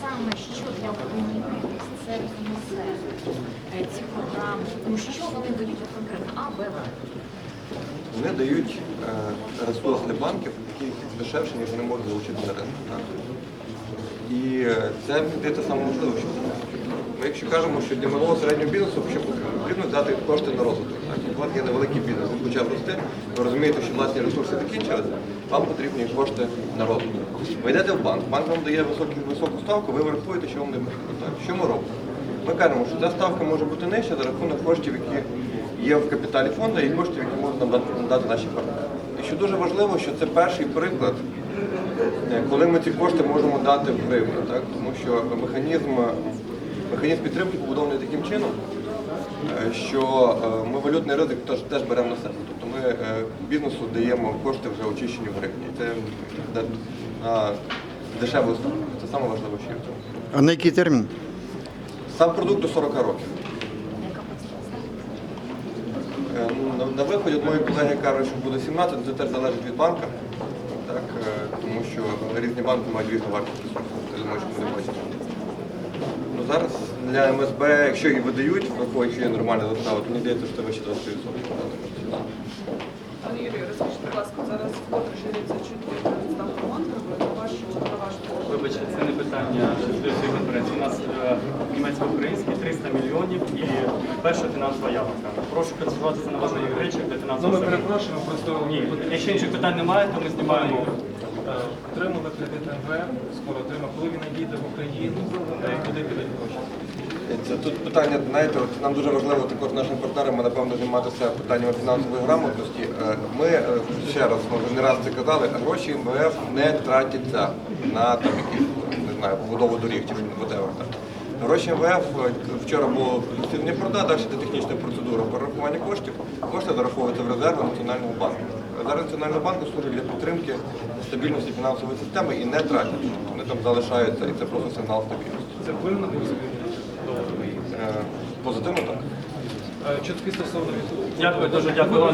саме що для України це несе е, ці програми? Тому що вони дають конкретно А, Б, В. Вони дають е, для банків, який дешевше, ніж вони можуть залучити на ринку. Так? І е, це здається саме важливо, ми якщо кажемо, що для малого середнього бізнесу потрібно дати кошти на розвиток. Вас є невеликий бізнес, він почав рости, ви розумієте, що власні ресурси закінчилися, вам потрібні кошти на розвиток. Ви йдете в банк, банк вам дає високу, високу ставку, ви врахуєте, що вам не. Так? Що ми робимо? Ми кажемо, що ця ставка може бути нижча за рахунок коштів, які є в капіталі фонду, і коштів, які можуть нам дати, наші партнери. Що дуже важливо, що це перший приклад, е, коли ми ці кошти можемо дати в гривні, так? тому що механізм, механізм підтримки побудований таким чином, е, що е, ми валютний ризик теж, теж беремо на себе. Тобто ми е, бізнесу даємо кошти вже очищені в гривні. Це на- дешеву ставку. Це є в цьому. А на який термін? Сам продукт до 40 років. Е, ну, На, виході от мої колеги кажуть, що буде 17, це теж залежить від банка, так, е, тому що різні банки мають різну вартість. Я думаю, що бачити. Ну, зараз для МСБ, якщо її видають, враховуючи є нормальна застава, то мені здається, що це вище 20%. Пане Юрію, розкажіть, будь ласка, зараз питання щодо цієї конференції. У нас е, німецько-український 300 мільйонів і перша фінансова явка. Прошу концентруватися на важливих речах, для Ну, ми перепрошуємо, просто Ні, якщо інших питань немає, то ми знімаємо. Е, отримали кредит МВФ, скоро отримав, коли він надійде в Україну, е, куди підуть гроші. Це тут питання, знаєте, от нам дуже важливо також нашим партнерам, напевно, займатися питаннями фінансової грамотності. Е, Ми е, ще раз, може, не раз це казали, гроші МВФ не тратяться на там якісь, не знаю, побудову доріг чи whatever. Гроші МВФ е, вчора було не продаж, далі це технічна процедура перерахування коштів. Кошти зараховуються в резерви Національного банку. Резерви Національного банку служать для підтримки стабільності фінансової системи і не тратять. Вони там залишаються, і це просто сигнал стабільності. Це вплине Позитивно так. Е, Чутки стосовно Дякую, дуже дякую вам.